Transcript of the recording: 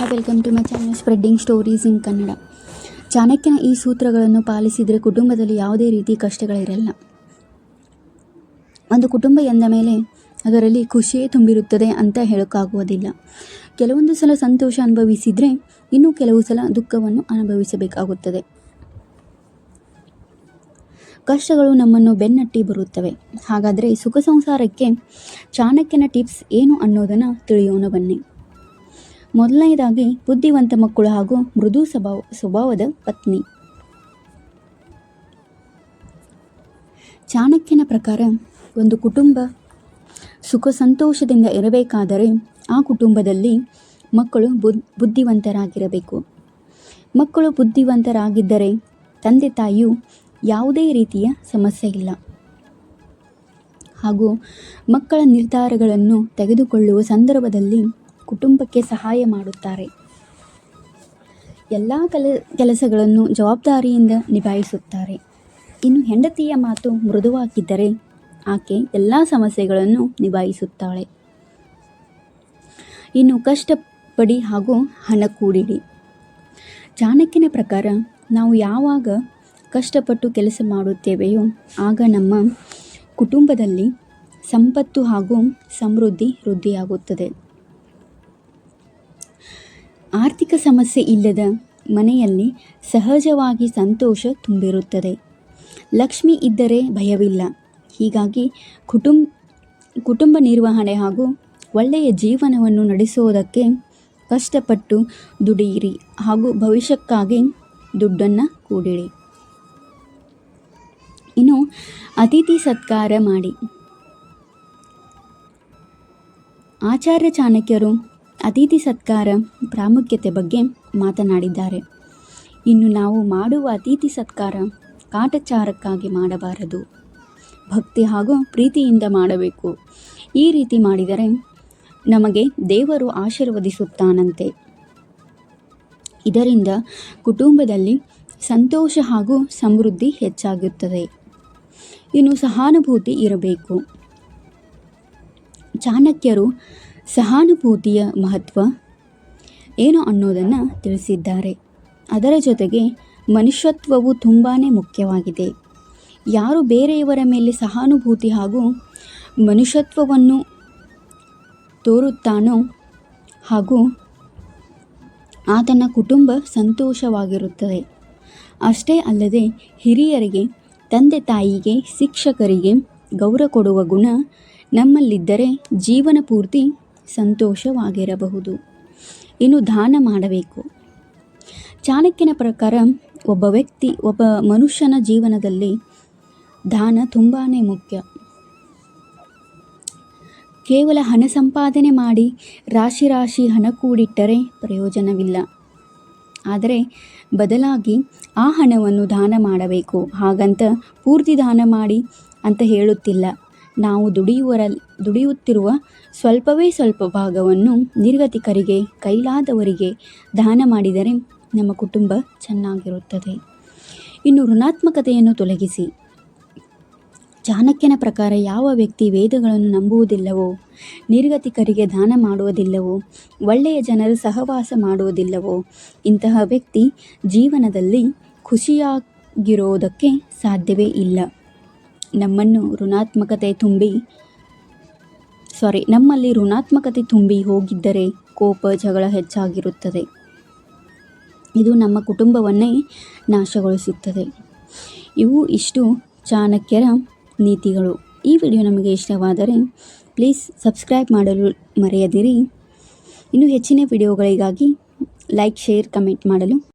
Hi welcome to my channel spreading stories in Kannada ಚಾಣಕ್ಯನ ಈ ಸೂತ್ರಗಳನ್ನು ಪಾಲಿಸಿದರೆ ಕುಟುಂಬದಲ್ಲಿ ಯಾವುದೇ ರೀತಿ ಕಷ್ಟಗಳಿರಲ್ಲ. ಒಂದು ಕುಟುಂಬ ಎಂದ ಮೇಲೆ ಅದರಲ್ಲಿ ಖುಷಿಯೇ ತುಂಬಿರುತ್ತದೆ ಅಂತ ಹೇಳೋಕ್ಕಾಗುವುದಿಲ್ಲ. ಕೆಲವೊಂದು ಸಲ ಸಂತೋಷ ಅನುಭವಿಸಿದರೆ ಇನ್ನೂ ಕೆಲವು ಸಲ ದುಃಖವನ್ನು ಅನುಭವಿಸಬೇಕಾಗುತ್ತದೆ. ಕಷ್ಟಗಳು ನಮ್ಮನ್ನು ಬೆನ್ನಟ್ಟಿ ಬರುತ್ತವೆ. ಹಾಗಾದರೆ ಸುಖ ಸಂಸಾರಕ್ಕೆ ಚಾಣಕ್ಯನ ಟಿಪ್ಸ್ ಏನು ಅನ್ನೋದನ್ನು ತಿಳಿಯೋಣ ಬನ್ನಿ. ಮೊದಲನೇದಾಗಿ ಬುದ್ಧಿವಂತ ಮಕ್ಕಳು ಹಾಗೂ ಮೃದು ಸ್ವಭಾವ, ಸ್ವಭಾವದ ಪತ್ನಿ. ಚಾಣಕ್ಯನ ಪ್ರಕಾರ ಒಂದು ಕುಟುಂಬ ಸುಖ ಸಂತೋಷದಿಂದ ಇರಬೇಕಾದರೆ ಆ ಕುಟುಂಬದಲ್ಲಿ ಮಕ್ಕಳು ಬುದ್, ಬುದ್ಧಿವಂತರಾಗಿರಬೇಕು. ಮಕ್ಕಳು ಬುದ್ಧಿವಂತರಾಗಿದ್ದರೆ ತಂದೆ ತಾಯಿಯು ಯಾವುದೇ ರೀತಿಯ ಸಮಸ್ಯೆ ಇಲ್ಲ. ಹಾಗೂ ಮಕ್ಕಳ ನಿರ್ಧಾರಗಳನ್ನು ತೆಗೆದುಕೊಳ್ಳುವ ಸಂದರ್ಭದಲ್ಲಿ ಕುಟುಂಬಕ್ಕೆ ಸಹಾಯ ಮಾಡುತ್ತಾರೆ. ಎಲ್ಲ ಕೆಲ, ಕೆಲಸಗಳನ್ನು ಜವಾಬ್ದಾರಿಯಿಂದ ನಿಭಾಯಿಸುತ್ತಾರೆ. ಇನ್ನು ಹೆಂಡತಿಯ ಮಾತು ಮೃದುವಾಗಿದ್ದರೆ ಆಕೆ ಎಲ್ಲ ಸಮಸ್ಯೆಗಳನ್ನು ನಿಭಾಯಿಸುತ್ತಾಳೆ. ಇನ್ನು ಕಷ್ಟಪಡಿ ಹಾಗೂ ಹಣ ಕೂಡಿಡಿ. ಚಾಣಕ್ಯನ ಪ್ರಕಾರ ನಾವು ಯಾವಾಗ ಕಷ್ಟಪಟ್ಟು ಕೆಲಸ ಮಾಡುತ್ತೇವೆಯೋ ಆಗ ನಮ್ಮ ಕುಟುಂಬದಲ್ಲಿ ಸಂಪತ್ತು ಹಾಗೂ ಸಮೃದ್ಧಿ ವೃದ್ಧಿಯಾಗುತ್ತದೆ. ಆರ್ಥಿಕ ಸಮಸ್ಯೆ ಇಲ್ಲದ ಮನೆಯಲ್ಲಿ ಸಹಜವಾಗಿ ಸಂತೋಷ ತುಂಬಿರುತ್ತದೆ. ಲಕ್ಷ್ಮಿ ಇದ್ದರೆ ಭಯವಿಲ್ಲ. ಹೀಗಾಗಿ ಕುಟುಂಬ ಕುಟುಂಬ ನಿರ್ವಹಣೆ ಹಾಗೂ ಒಳ್ಳೆಯ ಜೀವನವನ್ನು ನಡೆಸುವುದಕ್ಕೆ ಕಷ್ಟಪಟ್ಟು ದುಡಿಯಿರಿ ಹಾಗೂ ಭವಿಷ್ಯಕ್ಕಾಗಿ ದುಡ್ಡನ್ನು ಕೂಡಿರಿ. ಇನ್ನು ಅತಿಥಿ ಸತ್ಕಾರ ಮಾಡಿ. ಆಚಾರ್ಯ ಚಾಣಕ್ಯರು ಅತಿಥಿ ಸತ್ಕಾರ ಪ್ರಾಮುಖ್ಯತೆ ಬಗ್ಗೆ ಮಾತನಾಡಿದ್ದಾರೆ. ಇನ್ನು ನಾವು ಮಾಡುವ ಅತಿಥಿ ಸತ್ಕಾರ ಕಾಟಚಾರಕ್ಕಾಗಿ ಮಾಡಬಾರದು. ಭಕ್ತಿ ಹಾಗೂ ಪ್ರೀತಿಯಿಂದ ಮಾಡಬೇಕು. ಈ ರೀತಿ ಮಾಡಿದರೆ ನಮಗೆ ದೇವರು ಆಶೀರ್ವದಿಸುತ್ತಾನಂತೆ. ಇದರಿಂದ ಕುಟುಂಬದಲ್ಲಿ ಸಂತೋಷ ಹಾಗೂ ಸಮೃದ್ಧಿ ಹೆಚ್ಚಾಗುತ್ತದೆ. ಇನ್ನು ಸಹಾನುಭೂತಿ ಇರಬೇಕು. ಚಾಣಕ್ಯರು ಸಹಾನುಭೂತಿಯ ಮಹತ್ವ ಏನು ಅನ್ನೋದನ್ನು ತಿಳಿಸಿದ್ದಾರೆ. ಅದರ ಜೊತೆಗೆ ಮನುಷ್ಯತ್ವವು ತುಂಬಾ ಮುಖ್ಯವಾಗಿದೆ. ಯಾರು ಬೇರೆಯವರ ಮೇಲೆ ಸಹಾನುಭೂತಿ ಹಾಗೂ ಮನುಷ್ಯತ್ವವನ್ನು ತೋರುತ್ತಾನೋ ಹಾಗೂ ಆತನ ಕುಟುಂಬ ಸಂತೋಷವಾಗಿರುತ್ತದೆ. ಅಷ್ಟೇ ಅಲ್ಲದೆ ಹಿರಿಯರಿಗೆ, ತಂದೆ ತಾಯಿಗೆ, ಶಿಕ್ಷಕರಿಗೆ ಗೌರವ ಕೊಡುವ ಗುಣ ನಮ್ಮಲ್ಲಿದ್ದರೆ ಜೀವನ ಪೂರ್ತಿ ಸಂತೋಷವಾಗಿರಬಹುದು. ಇನ್ನು ದಾನ ಮಾಡಬೇಕು. ಚಾಣಕ್ಯನ ಪ್ರಕಾರ ಒಬ್ಬ ವ್ಯಕ್ತಿ, ಒಬ್ಬ ಮನುಷ್ಯನ ಜೀವನದಲ್ಲಿ ದಾನ ತುಂಬಾ ಮುಖ್ಯ. ಕೇವಲ ಹಣ ಸಂಪಾದನೆ ಮಾಡಿ ರಾಶಿ ರಾಶಿ ಹಣ ಕೂಡಿಟ್ಟರೆ ಪ್ರಯೋಜನವಿಲ್ಲ. ಆದರೆ ಬದಲಾಗಿ ಆ ಹಣವನ್ನು ದಾನ ಮಾಡಬೇಕು. ಹಾಗಂತ ಪೂರ್ತಿ ದಾನ ಮಾಡಿ ಅಂತ ಹೇಳುತ್ತಿಲ್ಲ. ನಾವು ದುಡಿಯುವರ ದುಡಿಯುತ್ತಿರುವ ಸ್ವಲ್ಪವೇ ಸ್ವಲ್ಪ ಭಾಗವನ್ನು ನಿರ್ಗತಿಕರಿಗೆ, ಕೈಲಾದವರಿಗೆ ದಾನ ಮಾಡಿದರೆ ನಮ್ಮ ಕುಟುಂಬ ಚೆನ್ನಾಗಿರುತ್ತದೆ. ಇನ್ನು ಋಣಾತ್ಮಕತೆಯನ್ನು ತೊಲಗಿಸಿ. ಚಾಣಕ್ಯನ ಪ್ರಕಾರ ಯಾವ ವ್ಯಕ್ತಿ ವೇದಗಳನ್ನು ನಂಬುವುದಿಲ್ಲವೋ, ನಿರ್ಗತಿಕರಿಗೆ ದಾನ ಮಾಡುವುದಿಲ್ಲವೋ, ಒಳ್ಳೆಯ ಜನರು ಸಹವಾಸ ಮಾಡುವುದಿಲ್ಲವೋ, ಇಂತಹ ವ್ಯಕ್ತಿ ಜೀವನದಲ್ಲಿ ಖುಷಿಯಾಗಿರೋದಕ್ಕೆ ಸಾಧ್ಯವೇ ಇಲ್ಲ. ನಮ್ಮನ್ನು ಋಣಾತ್ಮಕತೆ ತುಂಬಿ ಸಾರಿ ನಮ್ಮಲ್ಲಿ ಋಣಾತ್ಮಕತೆ ತುಂಬಿ ಹೋಗಿದ್ದರೆ ಕೋಪ, ಜಗಳ ಹೆಚ್ಚಾಗಿರುತ್ತದೆ. ಇದು ನಮ್ಮ ಕುಟುಂಬವನ್ನೇ ನಾಶಗೊಳಿಸುತ್ತದೆ. ಇವು ಇಷ್ಟು ಚಾಣಕ್ಯರ ನೀತಿಗಳು. ಈ ವಿಡಿಯೋ ನಮಗೆ ಇಷ್ಟವಾದರೆ ಪ್ಲೀಸ್ ಸಬ್ಸ್ಕ್ರೈಬ್ ಮಾಡಲು ಮರೆಯದಿರಿ. ಇನ್ನು ಹೆಚ್ಚಿನ ವಿಡಿಯೋಗಳಿಗಾಗಿ ಲೈಕ್, ಶೇರ್, ಕಮೆಂಟ್ ಮಾಡಲು